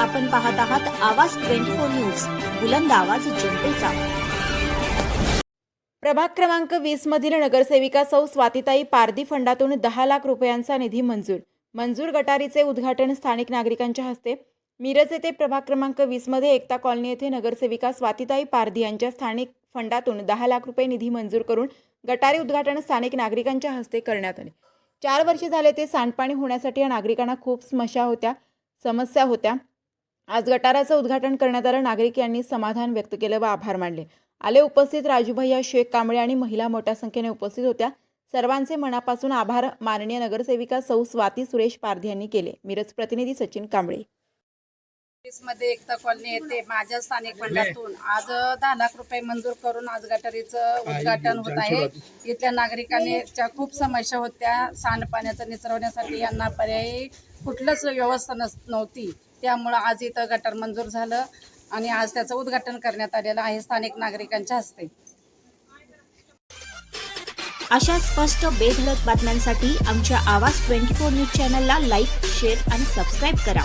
आपण पाहत आहात आवाज ट्वेंटी फोर न्यूज बुलंद आवाज जनतेचा. प्रभाग क्रमांक वीस मधील नगरसेविका सौ स्वातिताई पारधी फंडातून दहा लाख रुपयांचा निधी मंजूर. मंजूर गटारीचे उद्घाटन स्थानिक नागरिकांच्या हस्ते. मिरज येथे प्रभाग क्रमांक वीसमध्ये एकता कॉलनी येथे नगरसेविका स्वातिताई पारधी यांच्या स्थानिक फंडातून दहा लाख रुपये निधी मंजूर करून गटारी उद्घाटन स्थानिक नागरिकांच्या हस्ते करण्यात आले. चार वर्षे झाले ते सांडपाणी होण्यासाठी या नागरिकांना खूप समस्या होत्या समस्या होत्या. आज गटाराचं उद्घाटन करण्यात आलं. नागरिक यांनी समाधान व्यक्त केलं व आभार मानले. आले उपस्थित राजूभैया शेख कांबळे आणि महिला मोठ्या संख्येने उपस्थित होत्या. सर्वांचे मनापासून आभार माननीय नगरसेविका सौ स्वाती सुरेश पारधी यांनी केले. मिरज प्रतिनिधी सचिन कांबळे. मध्ये एकता कॉलनी येथे माझ्या स्थानिक फंडातून आज दहा लाख रुपये मंजूर करून आज गटारीचं उद्घाटन होत आहे. इथल्या नागरिकांनी खूप समस्या होत्या सांडपाण्याचं निचरवण्यासाठी यांना पर्यायी कुठलंच व्यवस्था नस नव्हती. त्यामुळं आज इथं गटार मंजूर झालं आणि आज त्याचं उद्घाटन करण्यात आलेलं आहे स्थानिक नागरिकांच्या हस्ते. अशा स्पष्ट बेधडक बातम्यांसाठी आमच्या आवाज ट्वेंटी फोर न्यूज चॅनलला लाईक शेअर आणि सबस्क्राईब करा.